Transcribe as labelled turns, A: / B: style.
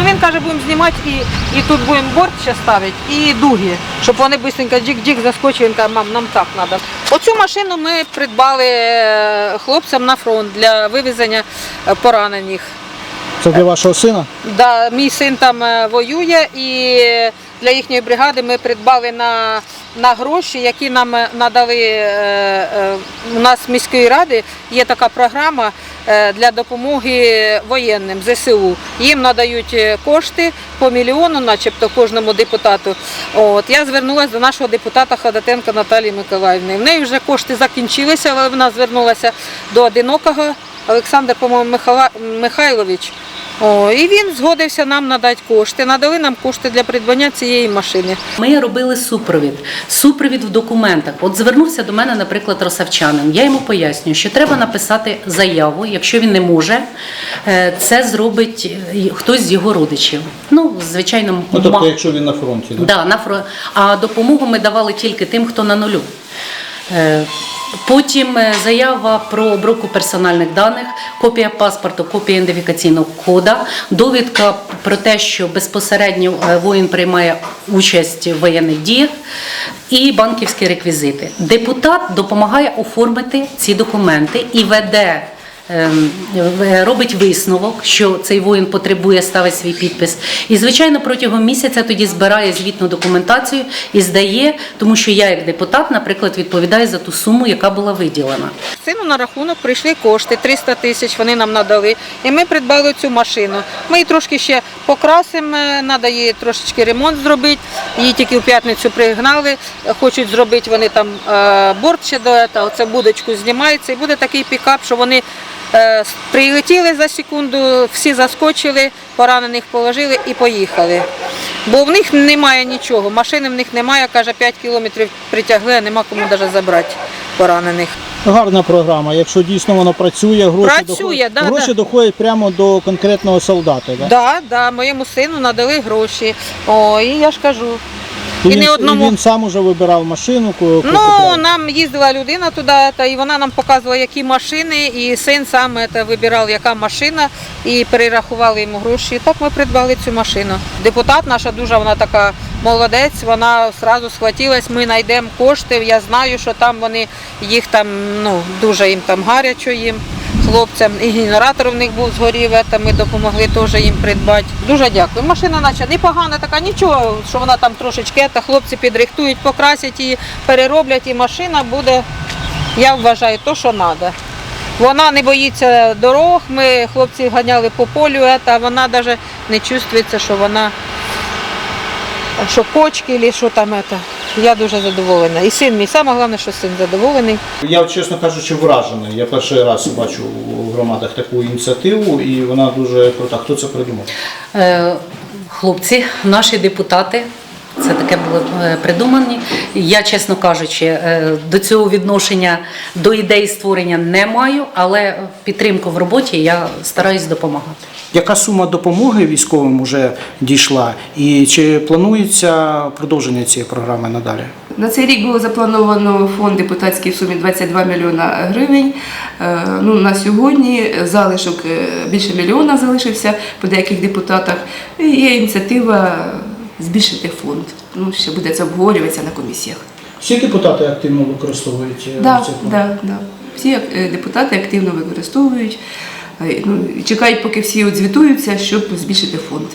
A: Ну він каже, будемо знімати і, і тут будемо борт ще ставити, і дуги, щоб вони швидко джик-джик заскочили. Він каже, мам, нам так треба. Оцю машину ми придбали е, хлопцям на фронт для вивезення е, поранених.
B: Це для вашого сина?
A: Да, мій син там е, воює і для їхньої бригади ми придбали на, на гроші, які нам е, надали е, у нас міської ради. Є така програма для допомоги воєнним ЗСУ. Їм надають кошти по мільйону, начебто кожному депутату. От я звернулася до нашого депутата Ходатенка Наталії Миколаївни. В неї вже кошти закінчилися, але вона звернулася до одинокого Олександр, по-моєму, Михайлович. О, і він згодився нам надати кошти. Надали нам кошти для придбання цієї машини.
C: Ми робили супровід, супровід в документах. От звернувся до мене, наприклад, росавчанин. Я йому пояснюю, що треба написати заяву. Якщо він не може, е, це зробить е, хтось з його родичів. Ну, звичайно,
B: Ну, тобто, якщо він на фронті. Да?
C: Да, на фро... А допомогу ми давали тільки тим, хто на нулю. Потім е, заява про обробку персональних даних, копія паспорту, копія ідентифікаційного кода, довідка про те, що безпосередньо е, воїн приймає участь в воєнних діях, і банківські реквізити. Депутат допомагає оформити ці документи і веде. Ем, в- Робить висновок, що цей воїн потребує ставить свій підпис. І, звичайно, протягом місяця тоді збирає звітну документацію і здає, тому що я, як депутат, наприклад, відповідаю за ту суму, яка була виділена.
A: Сину на рахунок прийшли кошти, 300 тисяч вони нам надали. І ми придбали цю машину. Ми її трошки ще покрасимо, треба її трошечки ремонт зробити. Її тільки в п'ятницю пригнали. Хочуть зробити вони там е, борт ще до цього, оце будочку знімається. І буде такий пікап, що вони е, прилетіли за секунду, всі заскочили, поранених положили і поїхали. Бо в них немає нічого, машини в них немає, каже, 5 кілометрів притягли, а нема кому навіть забрати поранених.
B: Гарна програма. Якщо дійсно воно працює, гроші,
A: Працює,
B: доходять,
A: да,
B: гроші
A: да.
B: доходять прямо до конкретного солдата. Да?
A: Да, да, моєму сину надали гроші. О, і я ж кажу.
B: І, він,
A: не одному-
B: він сам уже вибирав машину.
A: Ну,
B: купляв.
A: нам їздила людина туди, та, і вона нам показувала, які машини, і син сам це, вибирав, яка машина, і перерахували йому гроші. І так ми придбали цю машину. Депутат наша дуже вона така молодець, вона одразу схватилась, ми знайдемо кошти. Я знаю, що там вони їх там ну, дуже їм там гарячо їм. Хлопцям і генератор в них був згорів, це ми допомогли теж їм придбати. Дуже дякую. Машина наче непогана, така нічого, що вона там трошечки, та хлопці підрихтують, покрасять її, перероблять, і машина буде, я вважаю, то, що треба. Вона не боїться дорог, ми хлопці ганяли по полю, а вона навіть не чувствується, що вона що почки, або що там. Это. Я дуже задоволена. І син мій, саме головне, що син задоволений.
B: Я, чесно кажучи, вражений. Я перший раз бачу у громадах таку ініціативу, і вона дуже крута. Хто це придумав?
C: Е, Хлопці, наші депутати. Це таке було е, придумані. Я, чесно кажучи, е, до цього відношення до ідеї створення не маю, але підтримку в роботі я стараюсь допомагати.
B: Яка сума допомоги військовим вже дійшла, і чи планується продовження цієї програми надалі?
D: На цей рік було заплановано фонд депутатський в сумі 22 мільйона гривень. Е, Ну, на сьогодні залишок е, більше мільйона залишився по деяких депутатах. І є ініціатива збільшити фонд. Ну, ще буде це обговорюватися на комісіях.
B: Всі депутати активно використовують е,
D: Да,
B: цей
D: да, да. Всі е, депутати активно використовують. Е, Ну, чекають, поки всі відзвітуються, щоб збільшити фонд.